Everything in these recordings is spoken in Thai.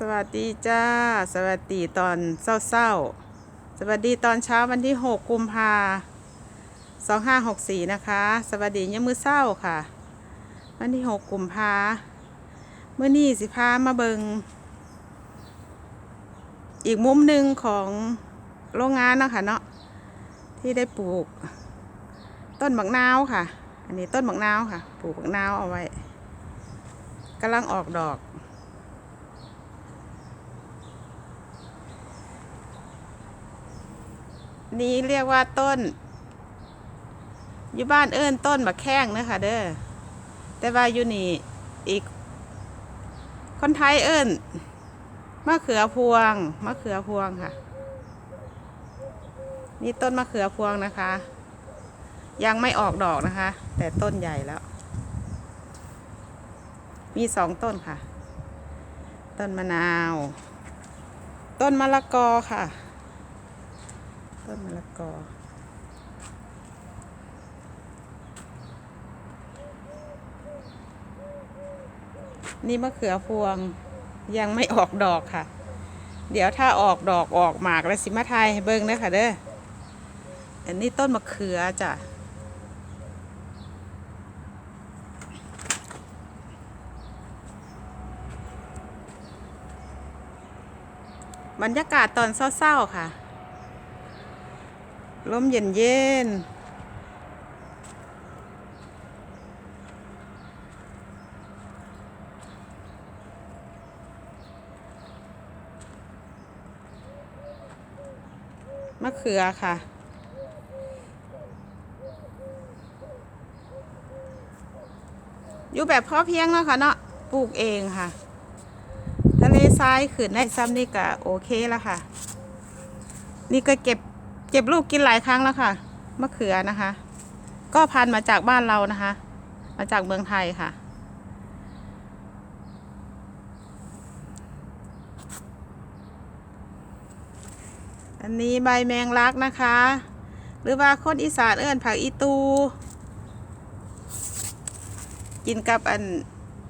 สวัสดีจ้า สวัสดีตอนเศร้าๆ สวัสดีตอนเช้าวันที่ 6 กุมภาสองห้าหกสี่นะคะ สวัสดียามมือเศร้าค่ะ วันที่ 6 กุมภาเมื่อนี่สิพามาเบิงอีกมุมหนึ่งของโรงงานนะคะเนาะที่ได้ปลูก ต้นบักนาวค่ะ อันนี้ต้นบักนาวค่ะ ปลูกบักนาวเอาไว้กำลังออกดอก นี้เรียกว่าต้นอยู่บ้านเอิ้นต้นมะแข้งนะคะเด้อแต่ว่าอยู่นี่อีก คนไทยเอิ้นมะเขือพวงมะเขือพวงค่ะ นี่ต้นมะเขือพวงนะคะ ยังไม่ออกดอกนะคะ แต่ต้นใหญ่แล้ว มีสองต้นค่ะ ต้นมะนาว ต้นมะละกอค่ะ ต้นมะละกอนี่มะเขือพวงยังไม่ออกดอกค่ะ เดี๋ยวถ้าออกดอกออกหมากแล้วสิมาไทยให้เบิ้งเด้อค่ะเด้อ อันนี้ต้นมะเขือจ้ะ บรรยากาศตอนเศร้าๆค่ะ ลมเย็นเย็นมะเขือค่ะอยู่แบบพอเพียงเนาะค่ะเนาะปลูกเองค่ะ ทะเลทรายขึ้นได้ซ้ำนี่ก็โอเคแล้วค่ะ นี่ก็เก็บ เก็บลูกกินหลายครั้งแล้วค่ะมะเขือนะคะ ก็พันมาจากบ้านเรานะคะ มาจากเมืองไทยค่ะ อันนี้ใบแมงลักนะคะ หรือว่าคนอีสานเอิ้นผักอีตู กินกับอัน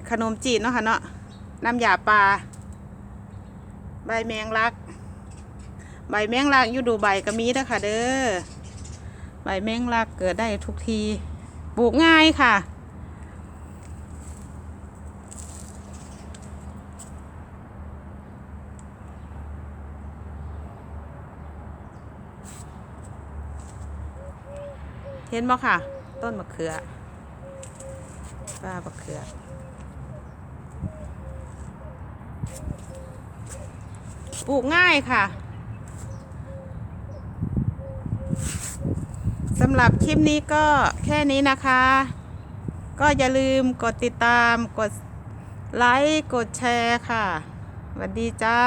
ขนมจีนเนาะค่ะเนาะน้ำยาปลาใบแมงลัก ใบแมงลักอยู่ดูใบก็มีนะค่ะ เด้อใบแมงลักเกิดได้ทุกทีปลูกง่ายค่ะ เห็นบ่ค่ะ ต้นมะเขือป้ามะเขือปลูกง่ายค่ะำหรับคลิปนี้ก็แค่นี้นะคะ ก็อย่าลืมกดติดตามกดไลค์ กดแชร์ค่ะสวัสดีจ้า